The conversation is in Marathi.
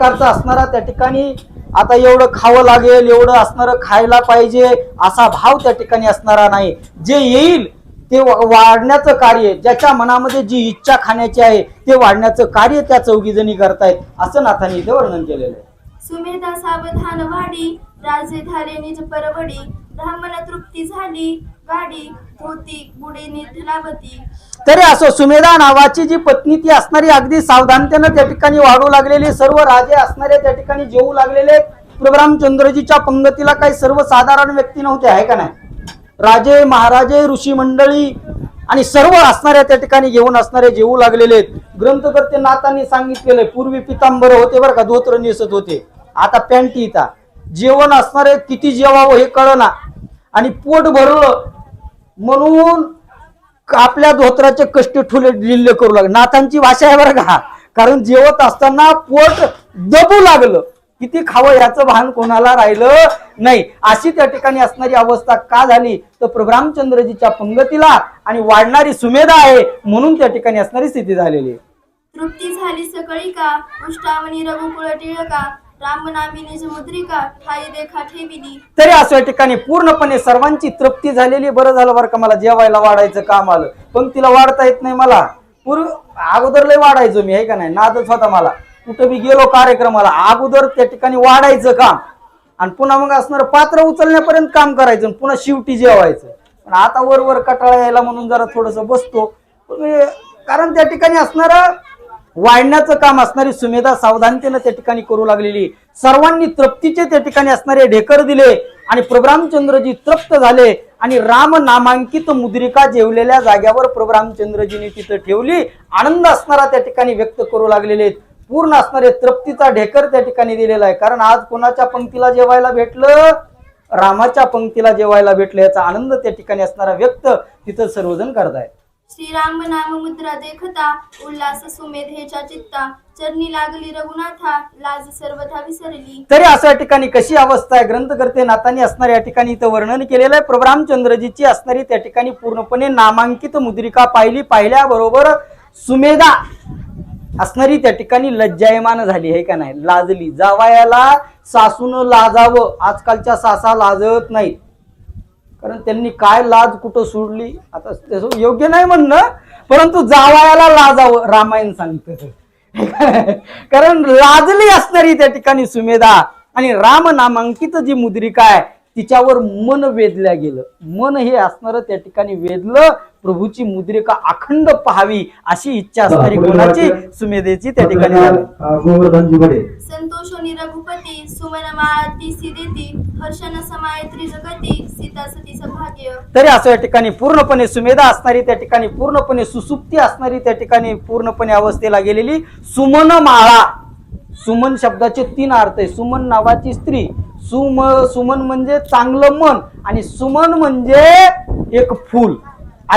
प्रकारचा असणारा त्या ठिकाणी आता एवढं खावं लागेल एवढं असणारं खायला पाहिजे असा भाव त्या ठिकाणी असणारा नाही. जे येईल ते वाढण्याचं कार्य ज्याच्या मनामध्ये जी इच्छा खाण्याची आहे ते वाढण्याचं कार्य त्या चौघीजणी करतायत असं नाथांनी इथे वर्णन केलेलं आहे. सुमेधा सावधान वाडी राजे धारे निज परवडी ब्राह्मण तृप्ती झाली. गाडी होती गुडे निर्धलावती तरी असो सुमेधा नावाची जी पत्नी ती असणारी अगदी सावधानतेनं त्या ठिकाणी वाढू लागलेली सर्व राजे असणारे त्या ठिकाणी जेवू लागलेले प्रभरामचंद्रजीच्या पंगतीला काही सर्वसाधारण व्यक्ती नव्हते आहे का नाही? राजे महाराजे ऋषी मंडळी आणि सर्व असणाऱ्या त्या ठिकाणी घेऊन असणारे जेवू लागलेले आहेत. ग्रंथकर्ते नातांनी सांगितलेले पूर्वी पितांबर होते बरं का धोत्र नेसत होते. आता पॅन्टी इथं. जेवण असणारे किती जेवावं हे कळना. आणि पोट भरलं म्हणून आपल्या धोत्राचे कष्ट ठुले लिल्ले करू लागले. नाथांची भाषा आहे बरं का? कारण जेवत असताना पोट दबू लागलं. किती खावं याचं भान कोणाला राहिलं नाही. अशी त्या ठिकाणी असणारी अवस्था का झाली? तर प्रभरामचंद्रजीच्या पंगतीला आणि वाढणारी सुमेधा आहे म्हणून त्या ठिकाणी असणारी स्थिती झालेली आहे. तृप्ती झाली सकळी का? उष्टावणी रघुकुळ टिळका ठाई ठेविली. तरी असं या ठिकाणी पूर्णपणे सर्वांची तृप्ती झालेली बरं झालं बरं का मला जेवायला वाढायचं काम आलं. पण तिला वाढता येत नाही मला. पूर्व अगोदर लय वाढायचो मी आहे का नाही? नादच होता मला. कुठं मी गेलो कार्यक्रमाला अगोदर त्या ठिकाणी वाढायचं काम. आणि पुन्हा मग असणार पात्र उचलण्यापर्यंत काम करायचं आणि पुन्हा शिवटी जेवायचं. पण आता वर वर कटाळा यायला म्हणून जरा थोडस बसतो. कारण त्या ठिकाणी असणारं वाढण्याचं काम असणारी सुमेधा सावधानतेनं त्या ठिकाणी करू लागलेली. सर्वांनी तृप्तीचे त्या ठिकाणी असणारे ढेकर दिले आणि प्रभरामचंद्रजी तृप्त झाले आणि राम नामांकित मुद्रिका जेवलेल्या जाग्यावर प्रभरामचंद्रजीने तिथं ठेवली. आनंद असणारा त्या ठिकाणी व्यक्त करू लागलेले पूर्ण असणारे तृप्तीचा ढेकर त्या ठिकाणी दिलेला आहे. कारण आज कोणाच्या पंक्तीला जेवायला भेटलं? रामाच्या पंक्तीला जेवायला भेटलं. याचा आनंद त्या ठिकाणी असणारा व्यक्त तिथं सर्वजण करतायत. श्रीराम नाम मुद्रा देखता उल्हास सुमेधेच्या चित्ता चरणी लागली रघुनाथा लाज सर्वथा विसरली. तरी अशा ठिकाणी कशी अवस्था आहे? ग्रंथकर्ते नाथांनी असणारी या ठिकाणी इथं वर्णन केलेलं आहे. प्रभू रामचंद्रजीची असणारी त्या ठिकाणी पूर्णपणे नामांकित मुद्रिका पाहिली. पाहिल्याबरोबर सुमेधा असणारी त्या ठिकाणी लज्जायमान झाली आहे का नाही? लाजली. जावायाला सासून लाजावं. आजकालच्या सासा लाजत नाही कारण त्यांनी काय लाज कुठं सोडली? आता त्याचं योग्य नाही म्हणणं परंतु जावायाला लाजावं रामायण सांगतं कारण लाजली असणारी त्या ठिकाणी सुमेधा आणि राम नामांकित जी मुद्रिका आहे तिच्यावर मन वेधल्या गेलं. मन हे असणारं त्या ठिकाणी वेधलं प्रभूची मुद्रिका अखंड पाहावी अशी इच्छा असणारी कोणाची. सुमेधेची त्या ठिकाणी झाली अ, गोवर्धनजी बडे संतोषोनी रघुपती सुमन माळती देती हर्षण समाय त्रिजगती सीता सती तरी असं या ठिकाणी पूर्णपणे सुमेधा असणारी त्या ठिकाणी पूर्णपणे सुसुप्ती असणारी त्या ठिकाणी पूर्णपणे अवस्थेला गेलेली सुमन माळा. सुमन शब्दाचे तीन अर्थ आहे. सुमन नावाची स्त्री सुम सुमन म्हणजे चांगलं मन आणि सुमन म्हणजे एक फूल.